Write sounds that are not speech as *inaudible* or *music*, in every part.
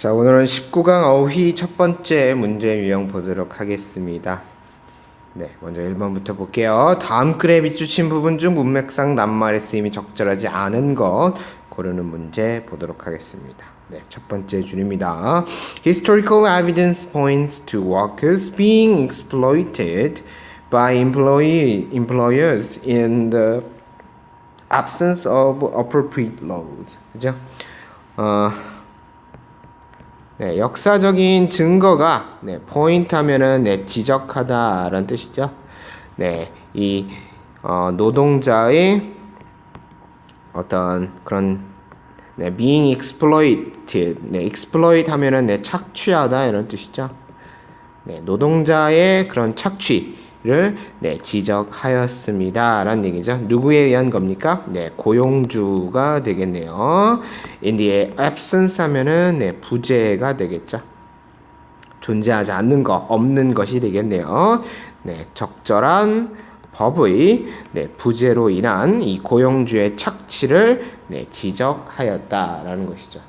자, 오늘은 19강 어휘 첫 번째 문제 유형 보도록 하겠습니다. 네, 먼저 1번부터 볼게요. 다음 글에 비추신 부분 중 문맥상 낱말의 쓰임이 적절하지 않은 것 고르는 문제 보도록 하겠습니다. 네, 첫 번째 줄입니다. Historical evidence points to workers being exploited by employee, employers in the absence of appropriate laws. 그죠? 어, 네, 역사적인 증거가 네, 포인트 하면은 네, 지적하다라는 뜻이죠. 네, 이 어, 노동자의 어떤 그런 네, being exploited, 네, exploit 하면은 네, 착취하다 이런 뜻이죠. 네, 노동자의 그런 착취 를 네, 지적하였습니다 라는 얘기죠. 누구에 의한 겁니까? 네, 고용주가 되겠네요. In the absence 하면은 네, 부재가 되겠죠. 존재하지 않는 것, 없는 것이 되겠네요. 네, 적절한 법의 네, 부재로 인한 이 고용주의 착취를 네, 지적하였다라는 것이죠.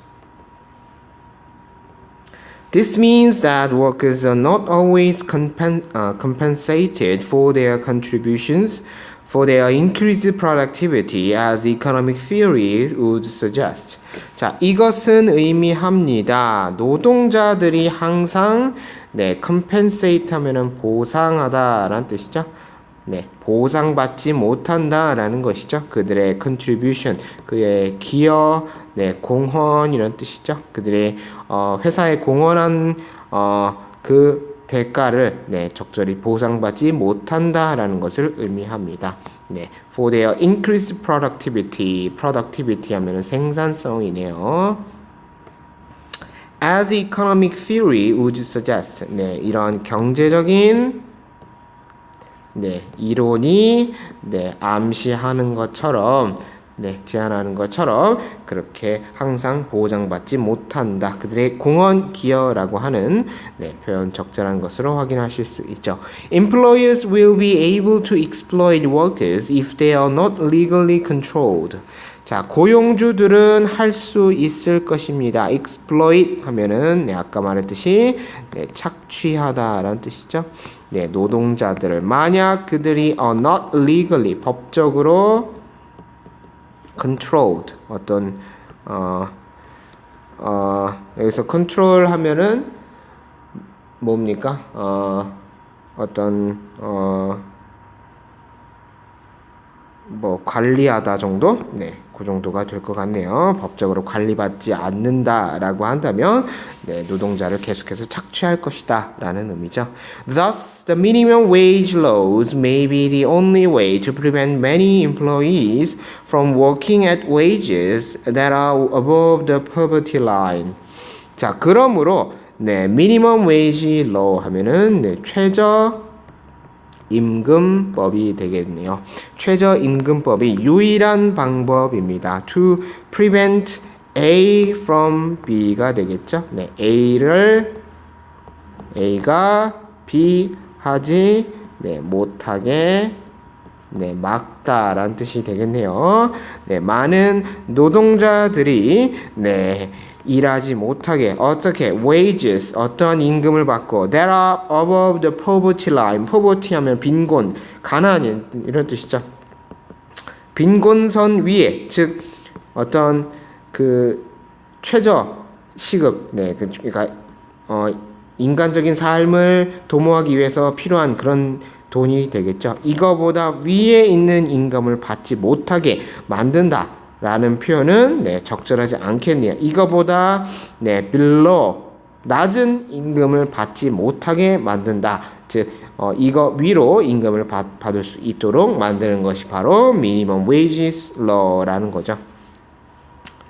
This means that workers are not always compen- uh, compensated for their contributions for their increased productivity as economic theory would suggest. 자, 이것은 의미합니다. 노동자들이 항상 네, compensate 하면은 보상하다라는 뜻이죠. 네, 보상받지 못한다라는 것이죠. 그들의 contribution, 그의 기여, 네, 공헌 이런 뜻이죠. 그들의 어, 회사에 공헌한 어, 그 대가를 네, 적절히 보상받지 못한다라는 것을 의미합니다. 네, for their increased productivity, productivity 하면은 생산성이네요. As economic theory would suggest, 네, 이런 경제적인 네, 이론이 네, 암시하는 것처럼 네, 제안하는 것처럼 그렇게 항상 보장받지 못한다. 그들의 공헌 기여라고 하는 네, 표현 적절한 것으로 확인하실 수 있죠. Employers will be able to exploit workers if they are not legally controlled. 자, 고용주들은 할 수 있을 것입니다. exploit 하면은 네, 아까 말했듯이 네, 착취하다라는 뜻이죠. 네, 노동자들을 만약 그들이 are not legally 법적으로 controlled 어떤 어, 어, 여기서 control 하면은 뭡니까? 어, 어떤 어, 뭐 관리하다 정도? 네, 그 정도가 될 것 같네요. 법적으로 관리받지 않는다라고 한다면 네, 노동자를 계속해서 착취할 것이다라는 의미죠. Thus, the minimum wage laws may be the only way to prevent many employees from working at wages that are above the poverty line. 자, 그러므로 네, minimum wage law 하면은 네, 최저 임금법이 되겠네요. 최저 임금법이 유일한 방법입니다. To prevent A from B가 되겠죠. 네, A를 A가 B 하지 네, 못하게 네, 막다라는 뜻이 되겠네요. 네, 많은 노동자들이 네, 일하지 못하게 어떻게 wages 어떠한 임금을 받고 that are above the poverty line poverty 하면 빈곤 가난 이런 뜻이죠. 빈곤선 위에 즉 어떤 그 최저 시급 네 그- 그러니까 어 인간적인 삶을 도모하기 위해서 필요한 그런 돈이 되겠죠. 이거보다 위에 있는 임금을 받지 못하게 만든다. 라는 표현은 네, 적절하지 않겠네요. 이거보다 네, below 낮은 임금을 받지 못하게 만든다. 즉 어, 이거 위로 임금을 받, 받을 수 있도록 만드는 것이 바로 minimum wages law라는 거죠.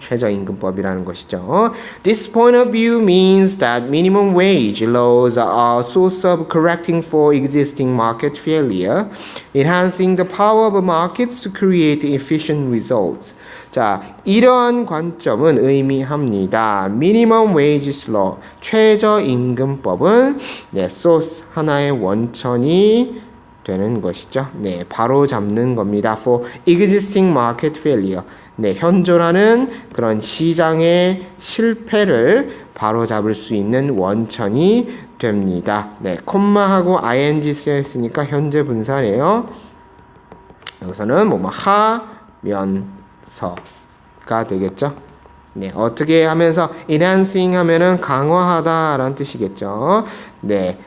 최저임금법이라는 것이죠. This point of view means that minimum wage laws are a source of correcting for existing market failure, enhancing the power of markets to create efficient results. 자, 이러한 관점은 의미합니다. wage law, 최저임금법은 네, source 하나의 원천이 되는 것이죠. 네, 바로 잡는 겁니다. For existing market failure. 네, 현존하는 그런 시장의 실패를 바로 잡을 수 있는 원천이 됩니다. 네, 콤마하고 ing 쓰였으니까 현재 분사네요. 여기서는 뭐뭐 하면 서가 되겠죠. 네, 어떻게 하면서 enhancing 하면은 강화하다라는 뜻이겠죠. 네.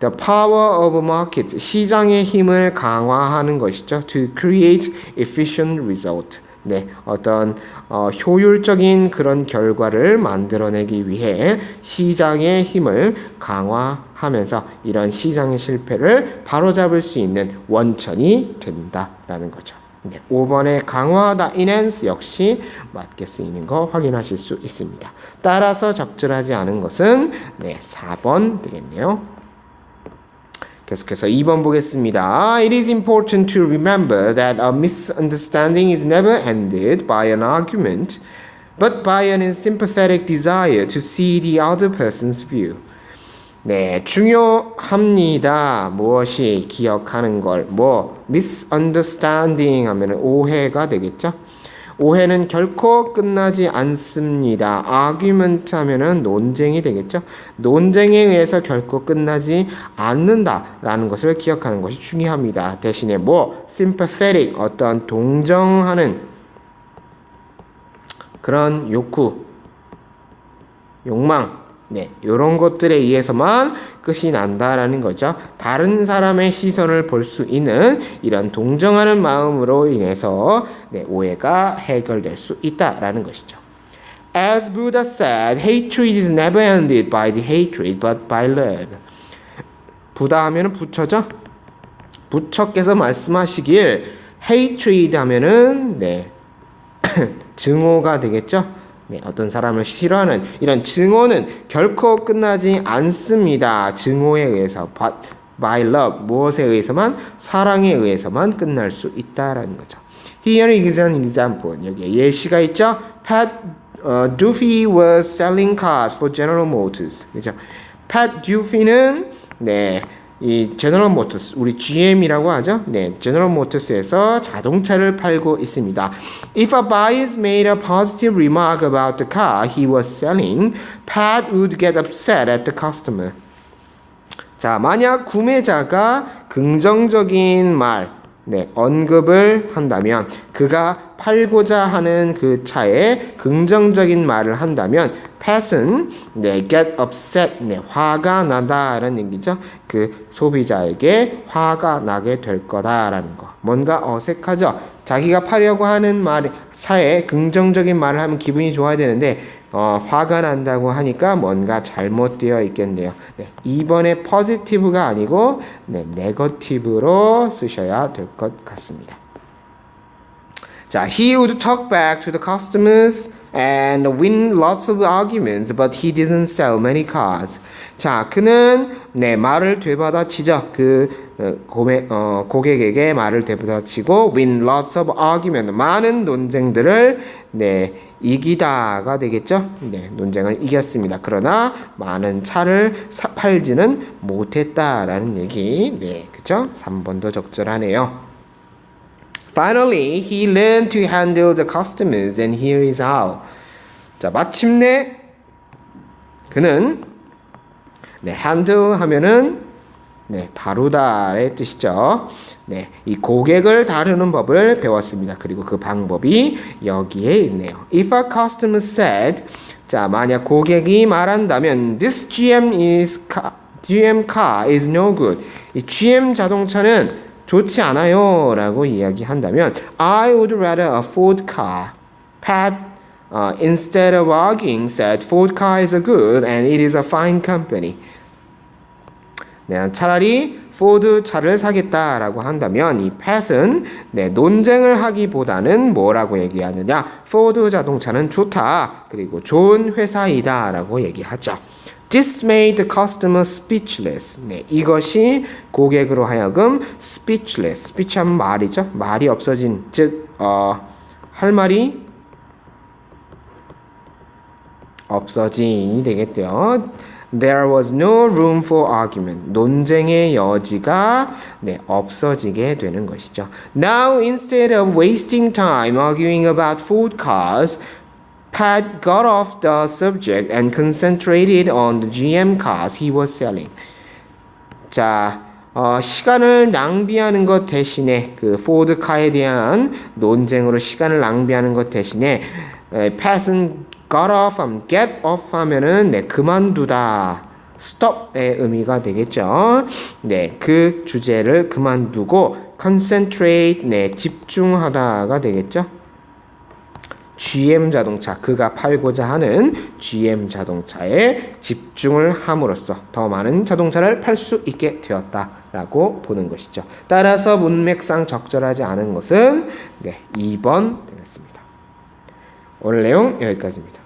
The power of markets 시장의 힘을 강화하는 것이죠. To create efficient result. 네, 어떤 어, 효율적인 그런 결과를 만들어내기 위해 시장의 힘을 강화하면서 이런 시장의 실패를 바로잡을 수 있는 원천이 된다라는 거죠. 네, 5번의 강화하다 enhance 역시 맞게 쓰이는 거 확인하실 수 있습니다. 따라서 적절하지 않은 것은 네, 4번 되겠네요. 계속해서 2번 보겠습니다. It is important to remember that a misunderstanding is never ended by an argument, but by an sympathetic desire to see the other person's view. 네, 중요합니다. 무엇이 기억하는 걸, 뭐, misunderstanding 하면 오해가 되겠죠? 오해는 결코 끝나지 않습니다. argument 하면은 논쟁이 되겠죠. 논쟁에 의해서 결코 끝나지 않는다라는 것을 기억하는 것이 중요합니다. 대신에 뭐 sympathetic 어떤 동정하는 그런 욕구, 욕망 네, 이런 것들에 의해서만 끝이 난다라는 거죠. 다른 사람의 시선을 볼 수 있는 이런 동정하는 마음으로 인해서 네, 오해가 해결될 수 있다라는 것이죠. As Buddha said, hatred is never ended by the hatred, but by love. 부다 하면은 부처죠. 부처께서 말씀하시길 hatred 하면은 네 *clears throat* 증오가 되겠죠. 네, 어떤 사람을 싫어하는 이런 증오는 결코 끝나지 않습니다. 증오에 의해서 by love 무엇에 의해서만 사랑에 의해서만 끝날 수 있다라는 거죠. Here is an example. 여기에 예시가 있죠. Pat uh, Duffy was selling cars for General Motors. 그죠? Pat Duffy는 네. 이 제너럴 모터스 우리 GM이라고 하죠. 네, 제너럴 모터스에서 자동차를 팔고 있습니다. If a buyer made a positive remark about the car he was selling, Pat would get upset at the customer. 자, 만약 구매자가 긍정적인 말, 네, 언급을 한다면 그가 팔고자 하는 그 차에 긍정적인 말을 한다면 pat은 네, get upset, 네, 화가 나다라는 얘기죠. 그 소비자에게 화가 나게 될 거다라는 거. 뭔가 어색하죠. 자기가 팔려고 하는 말, 차에 긍정적인 말을 하면 기분이 좋아야 되는데 어, 화가 난다고 하니까 뭔가 잘못되어 있겠네요. 네, 이번에 positive가 아니고 네, negative로 쓰셔야 될 것 같습니다. 자, he would talk back to the customers and win lots of arguments, but he didn't sell many cars. 자, 그는 네 말을 되받아치죠. 그 어, 고매, 어, 고객에게 말을 되받아치고 win lots of argument 많은 논쟁들을 네 이기다가 되겠죠. 네 논쟁을 이겼습니다. 그러나 많은 차를 사, 팔지는 못했다라는 얘기. 네 그죠? 3번도 적절하네요. Finally, he learned to handle the customers, and here is how. 자, 마침내 그는 네, handle 하면은 네, 다루다의 뜻이죠. 네, 이 고객을 다루는 법을 배웠습니다. 그리고 그 방법이 여기에 있네요. If a customer said, 자, 만약 고객이 말한다면, this GM is car, GM car is no good. 이 GM 자동차는 좋지 않아요 라고 이야기한다면 I would rather a Ford car. Pat uh, instead of arguing said Ford car is a good and it is a fine company. 네, 차라리 포드 차를 사겠다라고 한다면 이 팻은 네, 논쟁을 하기보다는 뭐라고 얘기하느냐? 포드 자동차는 좋다. 그리고 좋은 회사이다라고 얘기하죠. This made the customer speechless. 네, 이것이 고객으로 하여금 speechless. speech 하면 말이죠. 말이 없어진, 즉, 어, 할 말이 없어진이 되겠대요. There was no room for argument. 논쟁의 여지가 네, 없어지게 되는 것이죠. Now instead of wasting time arguing about Ford cars, Pat got off the subject and concentrated on the GM cars he was selling. 자, 어, 시간을 낭비하는 것 대신에 그 포드카에 대한 논쟁으로 시간을 낭비하는 것 대신에 에, Pat은 got off, 하면 get off 하면은 네, 그만두다. stop의 의미가 되겠죠. 네, 그 주제를 그만두고 concentrate, 네, 집중하다가 되겠죠. GM 자동차 그가 팔고자 하는 GM 자동차에 집중을 함으로써 더 많은 자동차를 팔 수 있게 되었다라고 보는 것이죠. 따라서 문맥상 적절하지 않은 것은 네, 2번 되겠습니다. 오늘 내용 여기까지입니다.